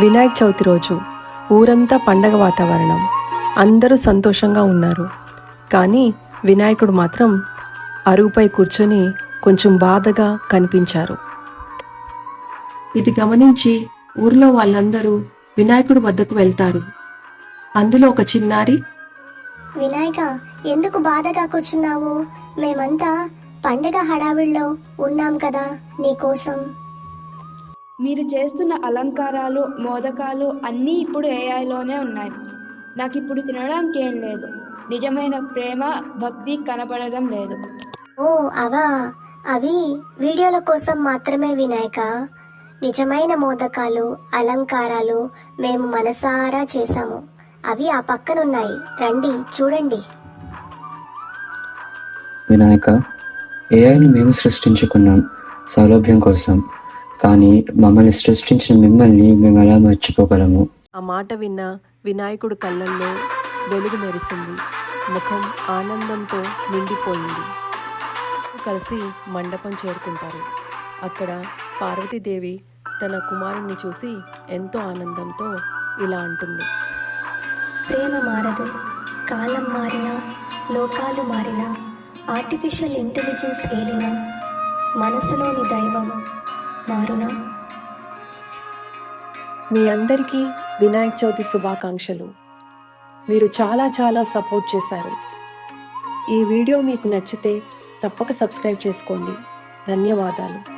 వినాయక చవితి రోజు ఊరంతా పండగ వాతావరణం. అందరూ సంతోషంగా ఉన్నారు. కానీ వినాయకుడు మాత్రం అరుగుపై కూర్చొని కొంచెం బాధగా కనిపించారు. ఇది గమనించి ఊర్లో వాళ్ళందరూ వినాయకుడి వద్దకు వెళ్తారు. అందులో ఒక చిన్నారి వినాయక ఎందుకు బాధగా కూర్చున్నావు? మేమంతా పండగ హడావిడిలో ఉన్నాం కదా నీకోసం. మీరు చేస్తున్న అలంకారాలు మోదకాలు అన్నీ ఇప్పుడు ఏఐలోనే ఉన్నాయి. నాకు ఇప్పుడు తినడానికి ఏం లేదు. నిజమైన ప్రేమ భక్తి కనపడడం లేదు. ఓ అవా. అవి వీడియోల కోసం మాత్రమే వినాయక. నిజమైన మోదకాలు అలంకారాలు మేము మనసారా చేశాము. అవి ఆ పక్కనున్నాయి. రండి చూడండి. వినాయక ఏఐని మేము సృష్టించుకున్నాం. సౌలభ్యం కోసం. కానీ మమ్మల్ని సృష్టించిన మిమ్మల్ని మేము ఎలా మర్చిపోగలము? ఆ మాట విన్న వినాయకుడు కళ్ళల్లో వెలుగు మెరిసింది. ముఖం ఆనందంతో నిండిపోయింది. కలిసి మండపం చేరుకుంటారు. అక్కడ పార్వతీదేవి తన కుమారుణ్ణి చూసి ఎంతో ఆనందంతో ఇలా అంటుంది. ప్రేమ మారదు. కాలం మారినా లోకాలు మారినా ఆర్టిఫిషియల్ ఇంటెలిజెన్స్ ఏలినా. మనసులోని దైవం మారునా మీ అందరికీ వినాయక చవితి శుభాకాంక్షలు. మీరు చాలా చాలా సపోర్ట్ చేశారు. ఈ వీడియో మీకు నచ్చితే తప్పక సబ్స్క్రైబ్ చేసుకోండి. ధన్యవాదాలు.